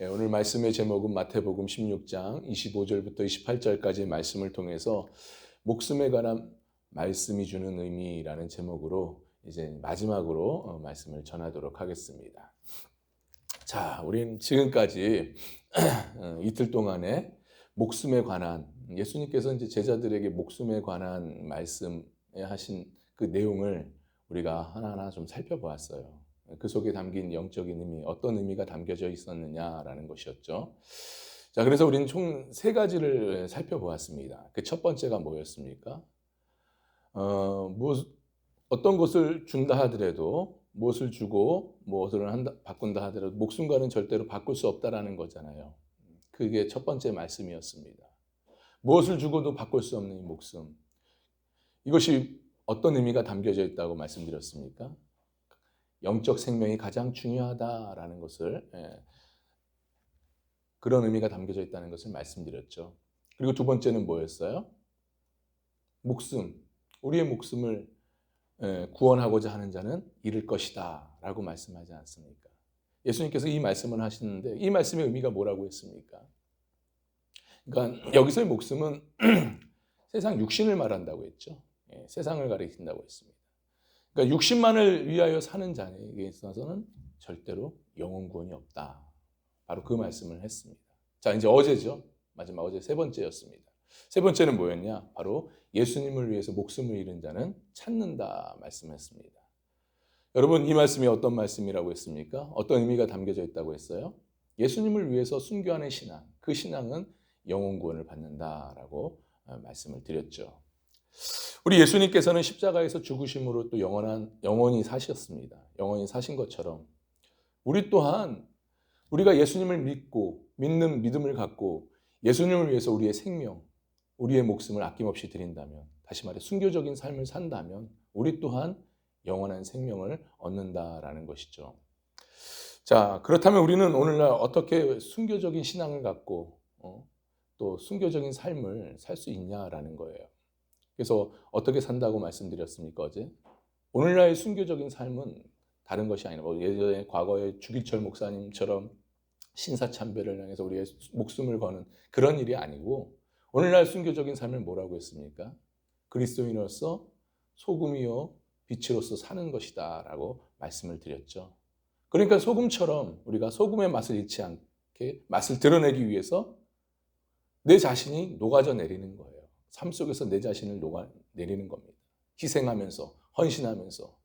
예, 오늘 말씀의 제목은 마태복음 16장 25절부터 28절까지의 말씀을 통해서 목숨에 관한 말씀이 주는 의미라는 제목으로 이제 마지막으로 어, 말씀을 전하도록 하겠습니다. 자, 우린 지금까지 어, 이틀 동안에 목숨에 관한 예수님께서 이제 제자들에게 목숨에 관한 말씀에 하신 그 내용을 우리가 하나하나 좀 살펴보았어요. 그 속에 담긴 영적인 의미, 어떤 의미가 담겨져 있었느냐라는 것이었죠. 자, 그래서 우리는 총 세 가지를 살펴보았습니다. 그 첫 번째가 뭐였습니까? 어, 무엇, 어떤 것을 준다 하더라도, 무엇을 주고 무엇을 한다, 바꾼다 하더라도, 목숨과는 절대로 바꿀 수 없다라는 거잖아요. 그게 첫 번째 말씀이었습니다. 무엇을 주고도 바꿀 수 없는 이 목숨. 이것이 어떤 의미가 담겨져 있다고 말씀드렸습니까? 영적 생명이 가장 중요하다라는 것을 예, 그런 의미가 담겨져 있다는 것을 말씀드렸죠. 그리고 두 번째는 뭐였어요? 목숨. 우리의 목숨을 예, 구원하고자 하는 자는 잃을 것이다라고 말씀하지 않습니까? 예수님께서 이 말씀을 하시는데 이 말씀의 의미가 뭐라고 했습니까? 그러니까 여기서의 목숨은 세상 육신을 말한다고 했죠. 예, 세상을 가리킨다고 했습니다. 그러니까 육신만을 위하여 사는 자에게 있어서는 절대로 영혼 구원이 없다. 바로 그 말씀을 했습니다. 자, 이제 어제죠. 마지막 어제 세 번째였습니다. 세 번째는 뭐였냐? 바로 예수님을 위해서 목숨을 잃은 자는 찾는다 말씀했습니다. 여러분, 이 말씀이 어떤 말씀이라고 했습니까? 어떤 의미가 담겨져 있다고 했어요? 예수님을 위해서 순교하는 신앙, 그 신앙은 영혼 구원을 받는다라고 어, 말씀을 드렸죠. 우리 예수님께서는 십자가에서 죽으심으로 또 영원한 영원히 사셨습니다. 영원히 사신 것처럼 우리 또한 우리가 예수님을 믿고 믿는 믿음을 갖고 예수님을 위해서 우리의 생명, 우리의 목숨을 아낌없이 드린다면 다시 말해 순교적인 삶을 산다면 우리 또한 영원한 생명을 얻는다라는 것이죠. 자, 그렇다면 우리는 오늘날 어떻게 순교적인 신앙을 갖고 어, 또 순교적인 삶을 살 수 있냐라는 거예요. 그래서 어떻게 산다고 말씀드렸습니까 어제? 오늘날의 순교적인 삶은 다른 것이 아니라 뭐 예전에 과거에 주기철 목사님처럼 신사참배를 향해서 우리의 목숨을 거는 그런 일이 아니고 오늘날 순교적인 삶을 뭐라고 했습니까? 그리스도인으로서 소금이요 빛으로서 사는 것이다라고 말씀을 드렸죠. 그러니까 소금처럼 우리가 소금의 맛을 잃지 않게 맛을 드러내기 위해서 내 자신이 녹아져 내리는 거예요. 삶 속에서 내 자신을 녹아 내리는 겁니다. 희생하면서 헌신하면서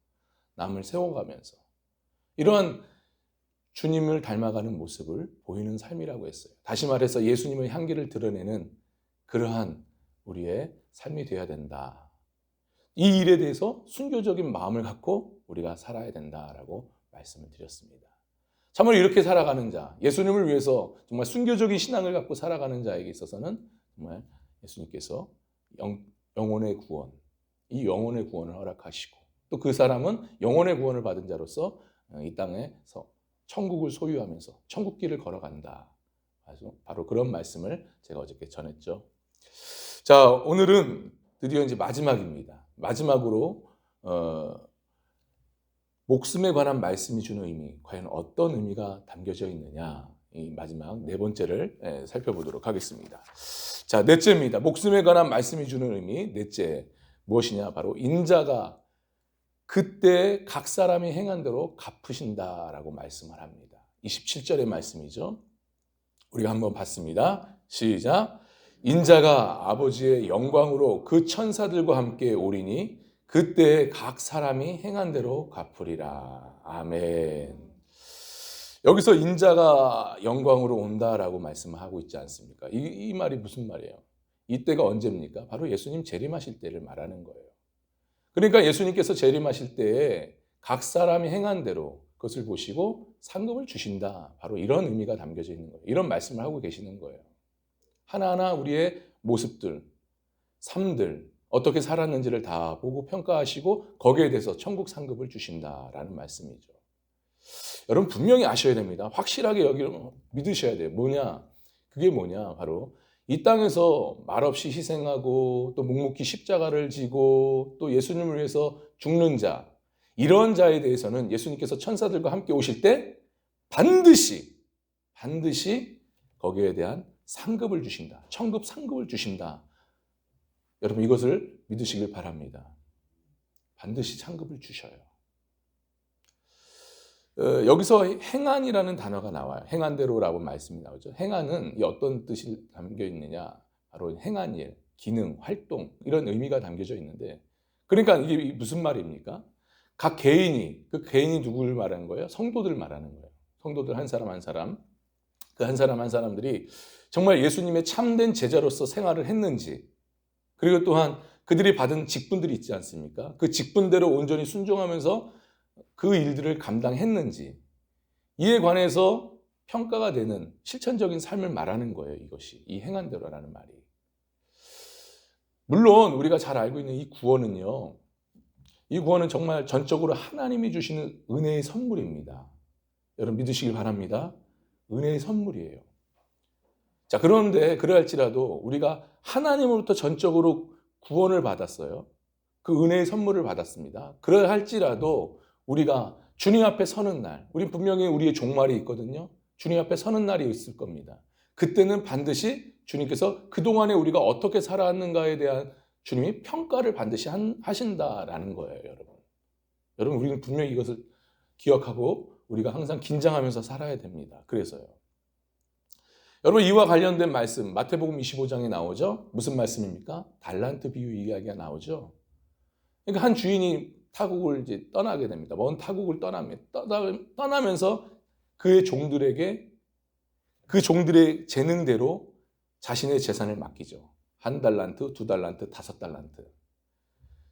남을 세워가면서 이러한 주님을 닮아가는 모습을 보이는 삶이라고 했어요. 다시 말해서 예수님의 향기를 드러내는 그러한 우리의 삶이 되어야 된다. 이 일에 대해서 순교적인 마음을 갖고 우리가 살아야 된다라고 말씀을 드렸습니다. 참으로 이렇게 살아가는 자, 예수님을 위해서 정말 순교적인 신앙을 갖고 살아가는 자에게 있어서는 정말 예수님께서 영, 영혼의 구원, 이 영혼의 구원을 허락하시고 또 그 사람은 영혼의 구원을 받은 자로서 이 땅에서 천국을 소유하면서 천국길을 걸어간다. 바로 그런 말씀을 제가 어저께 전했죠. 자, 오늘은 드디어 이제 마지막입니다. 마지막으로 어, 목숨에 관한 말씀이 주는 의미, 과연 어떤 의미가 담겨져 있느냐, 이 마지막 네 번째를 예, 살펴보도록 하겠습니다. 자, 넷째입니다. 목숨에 관한 말씀이 주는 의미, 넷째 무엇이냐? 바로 인자가 그때 각 사람이 행한 대로 갚으신다라고 말씀을 합니다. 27절의 말씀이죠. 우리가 한번 봤습니다. 시작. 인자가 아버지의 영광으로 그 천사들과 함께 오리니 그때 각 사람이 행한 대로 갚으리라. 아멘. 여기서 인자가 영광으로 온다라고 말씀하고 있지 않습니까? 이, 이 말이 무슨 말이에요? 이때가 언제입니까? 바로 예수님 재림하실 때를 말하는 거예요. 그러니까 예수님께서 재림하실 때에 각 사람이 행한 대로 그것을 보시고 상급을 주신다. 바로 이런 의미가 담겨져 있는 거예요. 이런 말씀을 하고 계시는 거예요. 하나하나 우리의 모습들, 삶들, 어떻게 살았는지를 다 보고 평가하시고 거기에 대해서 천국 상급을 주신다라는 말씀이죠. 여러분 분명히 아셔야 됩니다. 확실하게 여기를 믿으셔야 돼요. 뭐냐? 그게 뭐냐? 바로 이 땅에서 말없이 희생하고 또 묵묵히 십자가를 지고 또 예수님을 위해서 죽는 자 이런 자에 대해서는 예수님께서 천사들과 함께 오실 때 반드시 반드시 거기에 대한 상급을 주신다. 천급 상급을 주신다. 여러분 이것을 믿으시길 바랍니다. 반드시 상급을 주셔요. 어, 여기서 행한이라는 단어가 나와요. 행한대로라고 말씀이 나오죠. 행한은 이 어떤 뜻이 담겨 있느냐? 바로 행한 일, 기능, 활동 이런 의미가 담겨져 있는데 그러니까 이게 무슨 말입니까? 각 개인이 그 개인이 누구를 말하는 거예요? 성도들 말하는 거예요. 성도들 한 사람 한 사람 그 한 사람 한 사람들이 정말 예수님의 참된 제자로서 생활을 했는지 그리고 또한 그들이 받은 직분들이 있지 않습니까? 그 직분대로 온전히 순종하면서 그 일들을 감당했는지 이에 관해서 평가가 되는 실천적인 삶을 말하는 거예요. 이것이 이 행한대로라는 말이. 물론 우리가 잘 알고 있는 이 구원은요. 이 구원은 정말 전적으로 하나님이 주시는 은혜의 선물입니다. 여러분 믿으시길 바랍니다. 은혜의 선물이에요. 자, 그런데 그러할지라도 우리가 하나님으로부터 전적으로 구원을 받았어요. 그 은혜의 선물을 받았습니다. 그러할지라도 우리가 주님 앞에 서는 날, 우리 분명히 우리의 종말이 있거든요. 주님 앞에 서는 날이 있을 겁니다. 그때는 반드시 주님께서 그동안에 우리가 어떻게 살아왔는가에 대한 주님이 평가를 반드시 한, 하신다라는 거예요, 여러분. 여러분, 우리는 분명히 이것을 기억하고 우리가 항상 긴장하면서 살아야 됩니다. 그래서요. 여러분, 이와 관련된 말씀, 마태복음 25장에 나오죠? 무슨 말씀입니까? 달란트 비유 이야기가 나오죠? 그러니까 한 주인이 타국을 이제 떠나게 됩니다. 먼 타국을 떠나면, 떠나면서 그의 종들에게 그 종들의 재능대로 자신의 재산을 맡기죠. 한 달란트, 두 달란트, 다섯 달란트.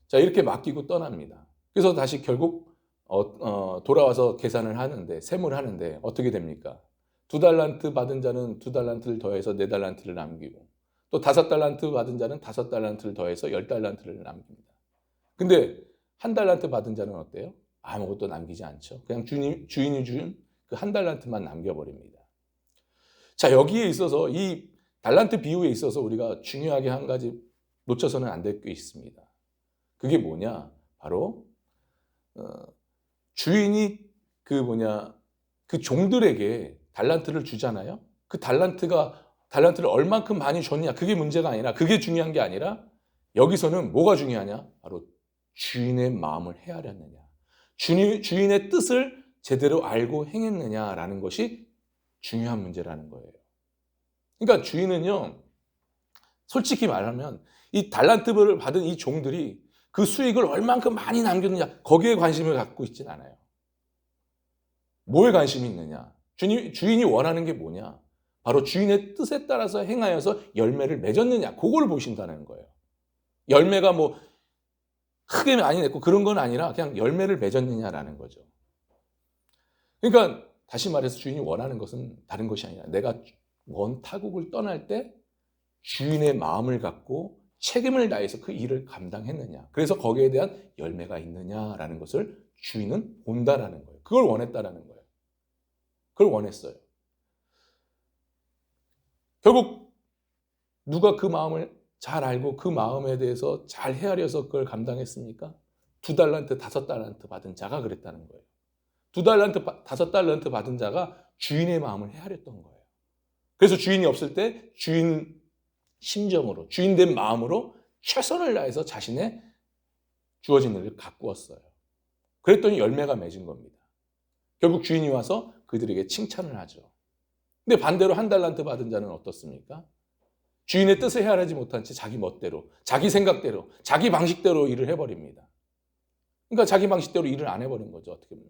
자, 이렇게 맡기고 떠납니다. 그래서 다시 결국 어, 어, 돌아와서 계산을 하는데, 세무를 하는데 어떻게 됩니까? 두 달란트 받은 자는 두 달란트를 더해서 네 달란트를 남기고, 또 다섯 달란트 받은 자는 다섯 달란트를 더해서 열 달란트를 남깁니다. 근데 한 달란트 받은 자는 어때요? 아무것도 남기지 않죠. 그냥 주인, 주인이 준 그 한 달란트만 남겨버립니다. 자, 여기에 있어서 이 달란트 비유에 있어서 우리가 중요하게 한 가지 놓쳐서는 안 될 게 있습니다. 그게 뭐냐? 바로 어, 주인이 그 뭐냐 그 종들에게 달란트를 주잖아요. 그 달란트가 달란트를 얼만큼 많이 줬냐 그게 문제가 아니라 그게 중요한 게 아니라 여기서는 뭐가 중요하냐? 바로 주인의 마음을 헤아렸느냐, 주인, 주인의 뜻을 제대로 알고 행했느냐라는 것이 중요한 문제라는 거예요. 그러니까 주인은요, 솔직히 말하면 이 달란트를 받은 이 종들이 그 수익을 얼만큼 많이 남겼느냐, 거기에 관심을 갖고 있진 않아요. 뭐에 관심이 있느냐? 주인, 주인이 원하는 게 뭐냐? 바로 주인의 뜻에 따라서 행하여서 열매를 맺었느냐, 그걸 보신다는 거예요. 열매가 뭐 크게 많이 냈고 그런 건 아니라 그냥 열매를 맺었느냐라는 거죠. 그러니까 다시 말해서 주인이 원하는 것은 다른 것이 아니라 내가 먼 타국을 떠날 때 주인의 마음을 갖고 책임을 다해서 그 일을 감당했느냐. 그래서 거기에 대한 열매가 있느냐라는 것을 주인은 본다라는 거예요. 그걸 원했다라는 거예요. 그걸 원했어요. 결국 누가 그 마음을 잘 알고 그 마음에 대해서 잘 헤아려서 그걸 감당했습니까? 두 달란트, 다섯 달란트 받은 자가 그랬다는 거예요. 두 달란트, 다섯 달란트 받은 자가 주인의 마음을 헤아렸던 거예요. 그래서 주인이 없을 때 주인 심정으로, 주인된 마음으로 최선을 다해서 자신의 주어진 일을 가꾸었어요. 그랬더니 열매가 맺은 겁니다. 결국 주인이 와서 그들에게 칭찬을 하죠. 근데 반대로 한 달란트 받은 자는 어떻습니까? 주인의 뜻을 헤아리지 못한 채 자기 멋대로, 자기 생각대로, 자기 방식대로 일을 해버립니다. 그러니까 자기 방식대로 일을 안 해버린 거죠, 어떻게 보면.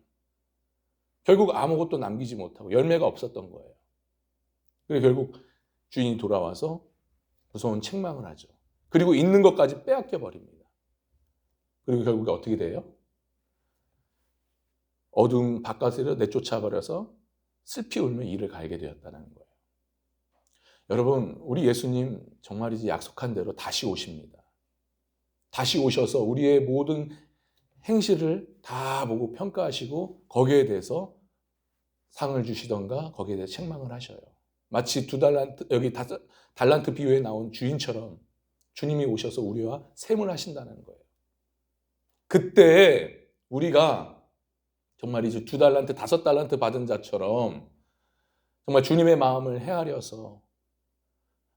결국 아무것도 남기지 못하고 열매가 없었던 거예요. 그리고 결국 주인이 돌아와서 무서운 책망을 하죠. 그리고 있는 것까지 빼앗겨 버립니다. 그리고 결국에 어떻게 돼요? 어두운 바깥으로 내쫓아 버려서 슬피 울며 이를 갈게 되었다는 거예요. 여러분, 우리 예수님 정말이지 약속한 대로 다시 오십니다. 다시 오셔서 우리의 모든 행실을 다 보고 평가하시고 거기에 대해서 상을 주시던가 거기에 대해 책망을 하셔요. 마치 두 달란트 여기 다섯 달란트 비유에 나온 주인처럼 주님이 오셔서 우리와 셈을 하신다는 거예요. 그때 우리가 정말 이제 두 달란트 다섯 달란트 받은 자처럼 정말 주님의 마음을 헤아려서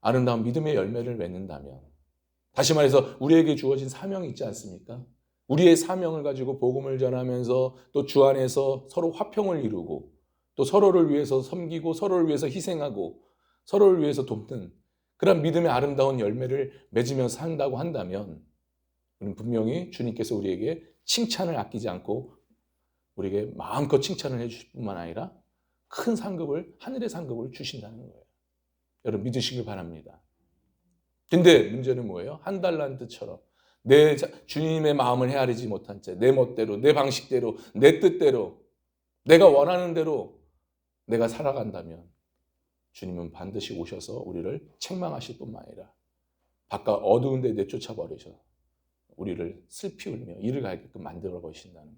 아름다운 믿음의 열매를 맺는다면 다시 말해서 우리에게 주어진 사명이 있지 않습니까? 우리의 사명을 가지고 복음을 전하면서 또 주 안에서 서로 화평을 이루고 또 서로를 위해서 섬기고 서로를 위해서 희생하고 서로를 위해서 돕는 그런 믿음의 아름다운 열매를 맺으며 산다고 한다면 우리는 분명히 주님께서 우리에게 칭찬을 아끼지 않고 우리에게 마음껏 칭찬을 해주실 뿐만 아니라 큰 상급을 하늘의 상급을 주신다는 거예요. 여러분 믿으시길 바랍니다. 근데 문제는 뭐예요? 한 달란트처럼 내 자- 주님의 마음을 헤아리지 못한 채 내 멋대로 내 방식대로 내 뜻대로 내가 원하는 대로 내가 살아간다면 주님은 반드시 오셔서 우리를 책망하실 뿐만 아니라 바깥 어두운 데 내쫓아 버리셔 우리를 슬피 울며 이를 가게끔 만들어 버리신다는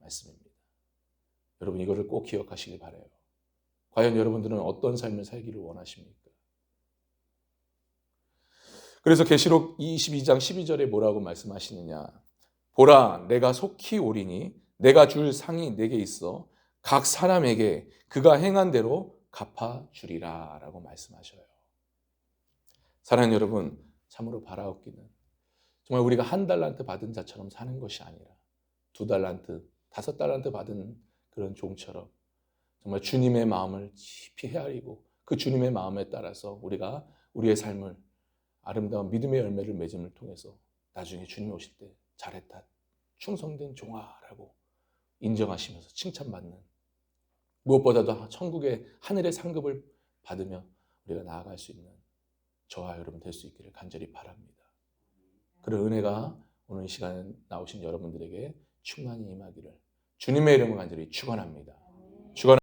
말씀입니다. 여러분 이거를 꼭 기억하시길 바래요. 과연 여러분들은 어떤 삶을 살기를 원하십니까? 그래서 계시록 22장 12절에 뭐라고 말씀하시느냐? 보라, 내가 속히 오리니 내가 줄 상이 내게 있어 각 사람에게 그가 행한 대로 갚아 주리라라고 말씀하셔요. 사랑하는 여러분, 참으로 바라옵기는 정말 우리가 한 달란트 받은 자처럼 사는 것이 아니라 두 달란트, 다섯 달란트 받은 그런 종처럼 정말 주님의 마음을 깊이 헤아리고 그 주님의 마음에 따라서 우리가 우리의 삶을 아름다운 믿음의 열매를 맺음을 통해서 나중에 주님 오실 때 잘했다, 충성된 종아라고 인정하시면서 칭찬받는 무엇보다도 천국의 하늘의 상급을 받으며 우리가 나아갈 수 있는 저와 여러분 될 수 있기를 간절히 바랍니다. 그런 은혜가 오늘 이 시간에 나오신 여러분들에게 충만히 임하기를 주님의 이름을 간절히 축원합니다. 축원.